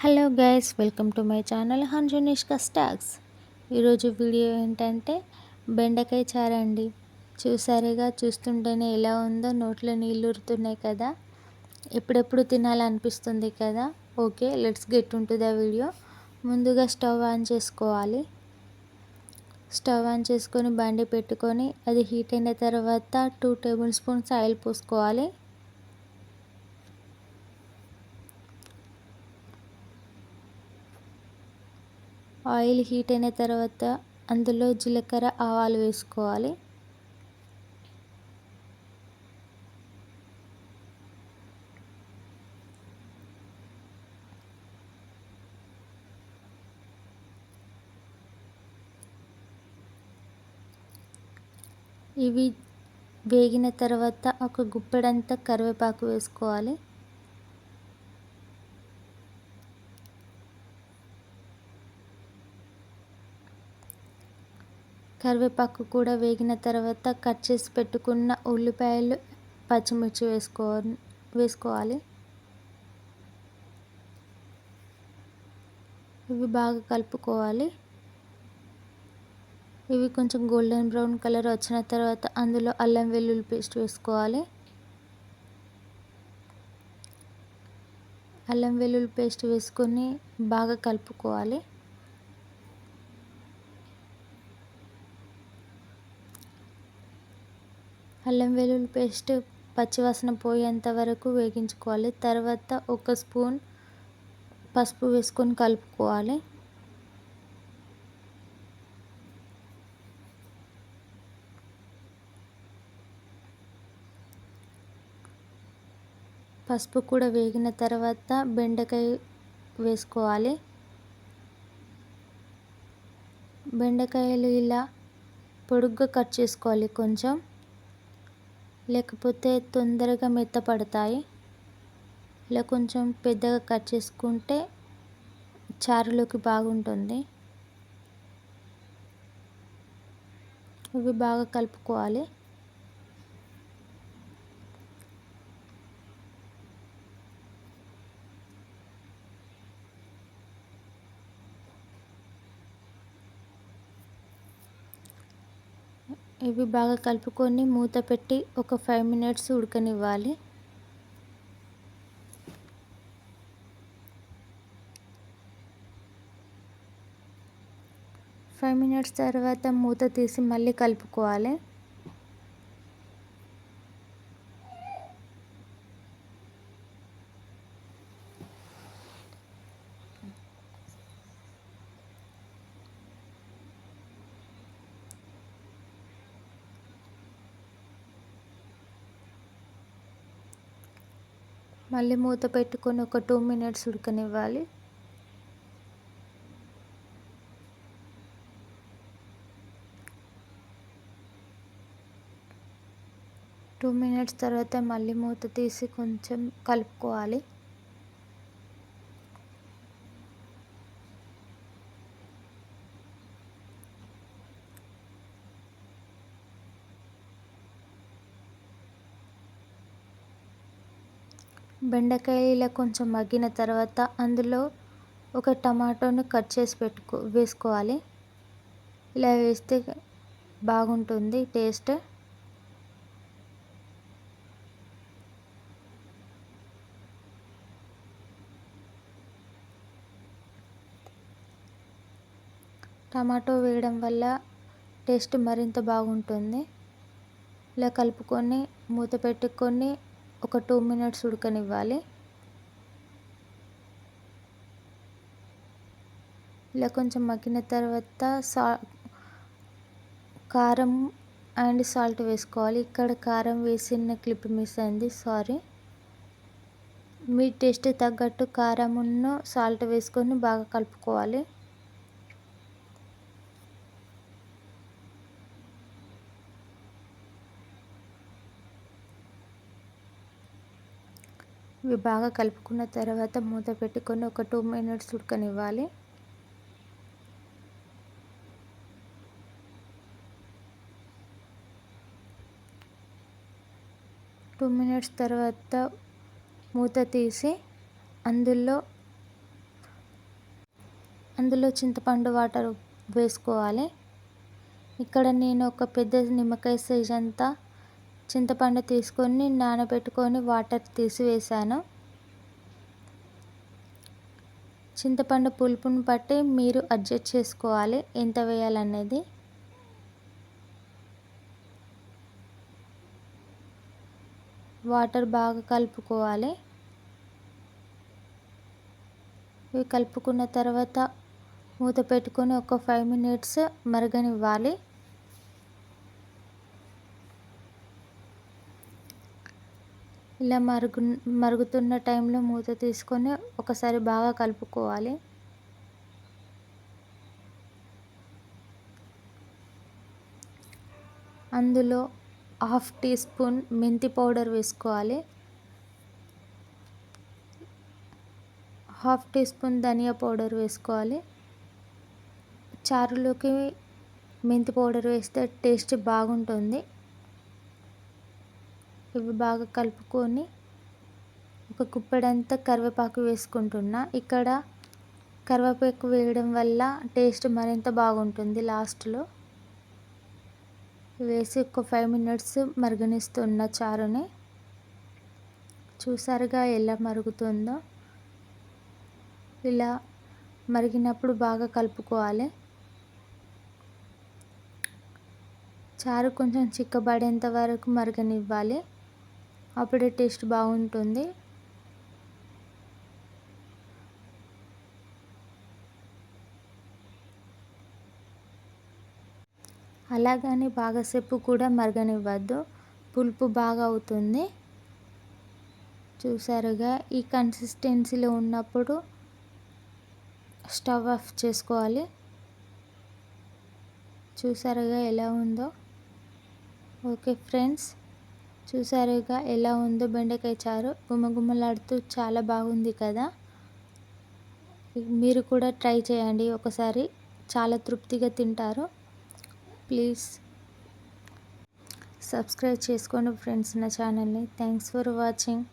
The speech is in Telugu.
Hello guys welcome to my channel హన్జునిష్క stocks. ఈరోజు వీడియో ఏంటంటే బెండకాయ చారండి చూసారేగా చూస్తుంటేనే ఎలా ఉందో నోట్లో నీళ్ళు ఉరుతున్నాయి కదా. ఎప్పుడెప్పుడు తినాలనిపిస్తుంది కదా. Okay let's get into the video. ముందుగా స్టవ్ ఆన్ చేసుకోవాలి. స్టవ్ ఆన్ చేసుకొని బండి పెట్టుకొని అది హీట్ అయిన తర్వాత టూ టేబుల్ స్పూన్స్ ఆయిల్ పోసుకోవాలి. ఆయిల్ హీట్ అయిన తర్వాత అందులో జీలకర్ర ఆవాలు వేసుకోవాలి. ఇవి వేగిన తర్వాత ఒక గుప్పెడంతా కరివేపాకు వేసుకోవాలి. కరివేపాకు కూడా వేగిన తర్వాత కట్ చేసి పెట్టుకున్న ఉల్లిపాయలు పచ్చిమిర్చి వేసుకో వేసుకోవాలి. ఇవి బాగా కలుపుకోవాలి. ఇవి కొంచెం గోల్డెన్ బ్రౌన్ కలర్ వచ్చిన తర్వాత అందులో అల్లం వెల్లుల్లి పేస్ట్ వేసుకోవాలి. అల్లం వెల్లుల్లి పేస్ట్ వేసుకొని బాగా కలుపుకోవాలి. అల్లం వెల్లుల్లి పేస్ట్ పచ్చివాసన పోయేంత వరకు వేగించుకోవాలి. తర్వాత ఒక స్పూన్ పసుపు వేసుకొని కలుపుకోవాలి. పసుపు కూడా వేగిన తర్వాత బెండకాయ వేసుకోవాలి. బెండకాయలు ఇలా పొడుగ్గా కట్ చేసుకోవాలి కొంచెం. లేకపోతే తొందరగా మెత్తపడతాయి. ఇలా కొంచెం పెద్దగా కట్ చేసుకుంటే చారులోకి బాగుంటుంది. ఇవి బాగా కలుపుకోవాలి. ఇవి బాగా కలుపుకొని మూత పెట్టి ఒక ఫైవ్ మినిట్స్ ఉడకనివ్వాలి. ఫైవ్ మినిట్స్ తర్వాత మూత తీసి మళ్ళీ కలుపుకోవాలి. మళ్ళీ మూత పెట్టుకొని ఒక టూ మినిట్స్ ఉడకనివ్వాలి. టూ మినిట్స్ తర్వాత మళ్ళీ మూత తీసి కొంచెం కలుపుకోవాలి. బెండకాయ ఇలా కొంచెం మగ్గిన తర్వాత అందులో ఒక టమాటోని కట్ చేసి పెట్టుకో వేసుకోవాలి. ఇలా వేస్తే బాగుంటుంది టేస్ట్. టమాటో వేయడం వల్ల టేస్ట్ మరింత బాగుంటుంది. ఇలా కలుపుకొని మూత పెట్టుకొని ఒక టూ మినిట్స్ ఉడకనివ్వాలి. ఇలా కొంచెం మగ్గిన తర్వాత సా కారం అండ్ సాల్ట్ వేసుకోవాలి. ఇక్కడ కారం వేసిన క్లిప్ మిస్ అయింది సారీ. మీ టేస్ట్ తగ్గట్టు కారమును సాల్ట్ వేసుకొని బాగా కలుపుకోవాలి. ఇవి బాగా కలుపుకున్న తర్వాత మూత పెట్టుకొని ఒక టూ మినిట్స్ ఉడకనివ్వాలి. టూ మినిట్స్ తర్వాత మూత తీసి అందులో అందులో చింతపండు వాటర్ వేసుకోవాలి. ఇక్కడ నేను ఒక పెద్ద నిమ్మకాయ సైజ్ అంతా చింతపండు తీసుకొని నానబెట్టుకొని వాటర్ తీసివేసాను చింతపండు పులుపుని బట్టి మీరు అడ్జస్ట్ చేసుకోవాలి. ఎంత వేయాలనేది? వాటర్ బాగా కలుపుకోవాలి. ఇవి కలుపుకున్న తర్వాత మూత పెట్టుకొని ఒక ఫైవ్ మినిట్స్ మరగనివ్వాలి. ఇలా మరుగు మరుగుతున్న టైంలో మూత తీసుకొని ఒకసారి బాగా కలుపుకోవాలి. అందులో హాఫ్ టీ స్పూన్ మెంతి పౌడర్ వేసుకోవాలి. హాఫ్ టీ స్పూన్ ధనియా పౌడర్ వేసుకోవాలి. చారులోకి మెంతి పౌడర్ వేస్తే టేస్ట్ బాగుంటుంది. ఇవి బాగా కలుపుకొని ఒక కుప్పెడంతా కరివేపాకు వేసుకుంటున్నా. ఇక్కడ కరివేపాకు వేయడం వల్ల టేస్ట్ మరింత బాగుంటుంది లాస్ట్లో. వేసి ఒక ఫైవ్ మినిట్స్ మరగనిస్తున్న చారుని. చూసారుగా ఎలా మరుగుతుందో. ఇలా మరిగినప్పుడు బాగా కలుపుకోవాలి. చారు కొంచెం చిక్కబడేంత వరకు మరగనివ్వాలి. అప్పుడే టేస్ట్ బాగుంటుంది. అలాగని బాగాసేపు కూడా మరగనివ్వద్దు. పులుపు బాగా అవుతుంది. చూసారుగా ఈ కన్సిస్టెన్సీలో ఉన్నప్పుడు స్టవ్ ఆఫ్ చేసుకోవాలి. చూసారుగా ఎలా ఉందో? Okay friends. చూసారుగా ఎలా ఉందో బెండకాయ చారు. గుమ్మగుమ్మలాడుతూ చాలా బాగుంది కదా. మీరు కూడా ట్రై చేయండి ఒకసారి. చాలా తృప్తిగా తింటారు. ప్లీజ్ సబ్స్క్రైబ్ చేసుకోండి ఫ్రెండ్స్ నా ఛానల్ని. Thanks for watching.